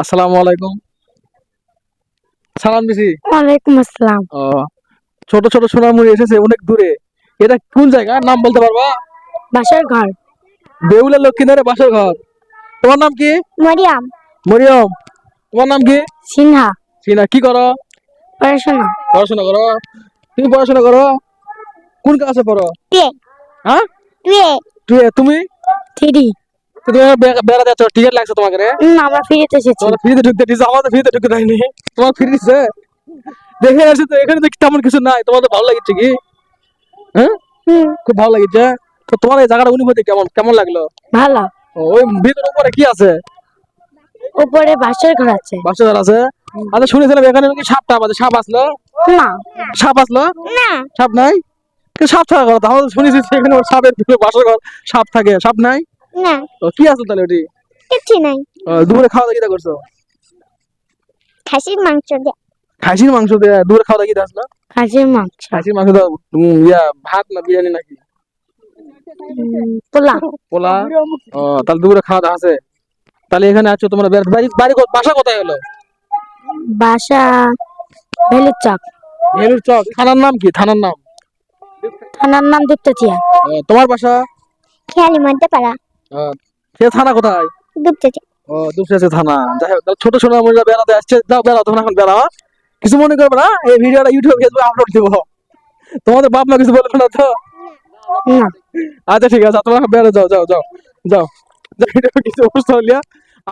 আসসালামু আলাইকুম। সালাম দিছি। ওয়ালাইকুম আসসালাম। ও ছোট ছোট সোনামুড়ি এসেছে অনেক দূরে। এটা কোন জায়গা? নাম বলতে পারবা? বাসার ঘর। বেউলা লক্ষ্মীনারে বাসার ঘর। তোমার নাম কি? মরিয়াম। মরিয়ম। তোমার নাম কি? সিনহা। সিনা কি করো? পড়াশোনা। পড়াশোনা করো। তুমি পড়াশোনা করো? কোন ক্লাসে পড়ো? টুয়ে। হ্যাঁ? টুয়ে। তুই তুমি? থ্রি তুমি বেড়াতে যাচ্ছ টিকিট লাগছে তোমাকে রে? আমরা ফিরেতে এসেছি। তোমার ফ্রিতে ঢুকতে দিচ্ছে আমাদের ফ্রিতে ঢুকতে দেয়নি। তোমার ফ্রি দিচ্ছে দেখে আসি তো এখানে তো তেমন কিছু নাই। তোমার ভালো লাগছে কি? হ্যাঁ? খুব ভালো লাগছে। তো তোমার এই জায়গাটা অনুভূতি কেমন? কেমন লাগল? ভালো। ওই ভিতর উপরে কি আছে? উপরে বাসার ঘর আছে। বাচ্চাদের আছে? আচ্ছা শুনেছিলাম এখানে নাকি সাপ টাপ আছে। সাপ আসলো? না। সাপ আসলো? না। সাপ নাই? সাপ থাকা কথা। তাহলে শুনেছি সেখানে সাপের বাসার ঘর সাপ থাকে। সাপ নাই? না। কি আসলো তাহলে ওটি? কিছু নাই। দুপুরে খাওয়া দাওয়া কি করছ? খাসির মাংস দিয়ে খাসির মাংস দিয়ে দুপুরে খাওয়া দাওয়া কি আসলো খাসির মাংস। খাসির মাংস উম, ইয়া ভাত না বিরিয়ানি নাকি? পোলাও পোলা। ও তাহলে দুপুরে খাওয়া দাওয়া আছে। তাহলে এখানে আছো তোমরা বাড়ি বাড়ি বাসা কোথায় হলো? বাসা ভেলুর চক। ভেলুর চক থানার নাম কি? থানার নাম? থানার নাম দুপ্তচিয়া তোমার বাসা? খেয়ালি মধ্যে পাড়া। সে থানা কোথায় ও থানা যাই হোক ছোট ছোট মহিলা বেড়াতে আসছে দাও বেড়াও তখন এখন বেড়াও হ্যাঁ? কিছু মনে করবে না এই ভিডিওটা ইউটিউব ফেসবুক আপলোড দিব তোমাদের বাপ মা কিছু বলবে না তো আচ্ছা ঠিক আছে তোমরা বেড়ে যাও যাও যাও যাও কিছু অবস্থা হলিয়া